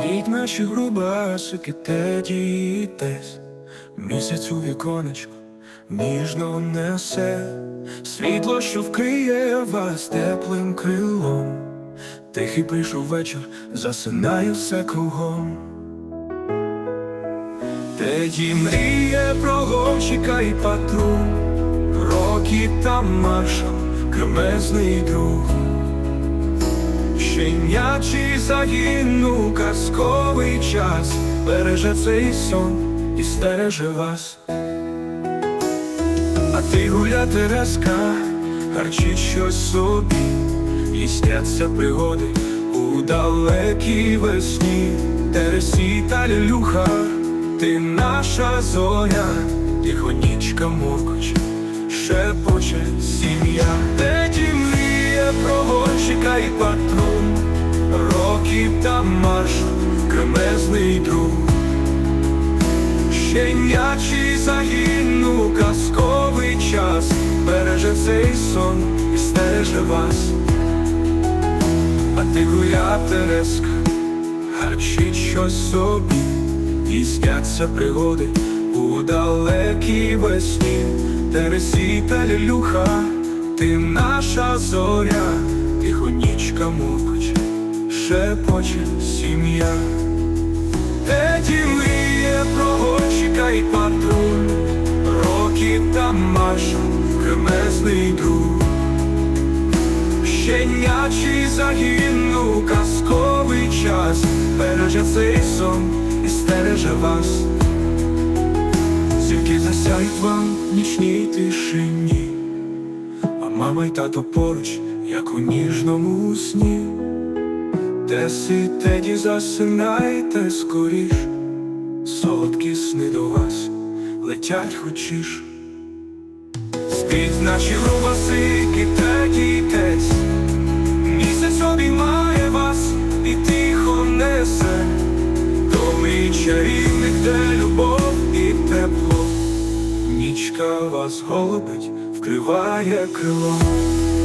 Спіть наші грубасики, теді і тесь Місяць у віконечко ніжно несе. Світло, що вкриє вас теплим крилом. Тихий прийшов вечір, засинає все кругом. Теді мріє про гонщика і патруль. Рокі та маршал, кремезний друг Щенячий загинув казковий час, береже цей сон і стереже вас. А ти гуля Тереска, гарчить щось собі, і пригоди у далекій весні, Тересі та Лілюха, ти наша зоря, тихонічка мовкоче, шепоче сім'я, гонщика і років та маршал, кремезний друг. Щенячий загинув казковий час, береже цей сон і стереже вас. А ти гуля Тереска, гарчить щось собі, і сняться пригоди у далекій весні, Тересі та Лілюха, ти наша зоря, тихонічка мовкоче, шепоче сім'я. Теді мріє про гонщика і патруль, років та маршал, кремезний друг. Щенячий загинув казковий час, береже цей сон і стереже вас. Зірки засяють вам в нічній тишині, а мама й тато поруч, як у ніжному сні. Тесі теді засинайте скоріш, солодкі сни до вас летять хочеш. Спіть наші рубасики, теді й тець, місяць обіймає вас і тихо несе, Домий чарівник, де любов і тепло, нічка вас голубить, вкриває крилом.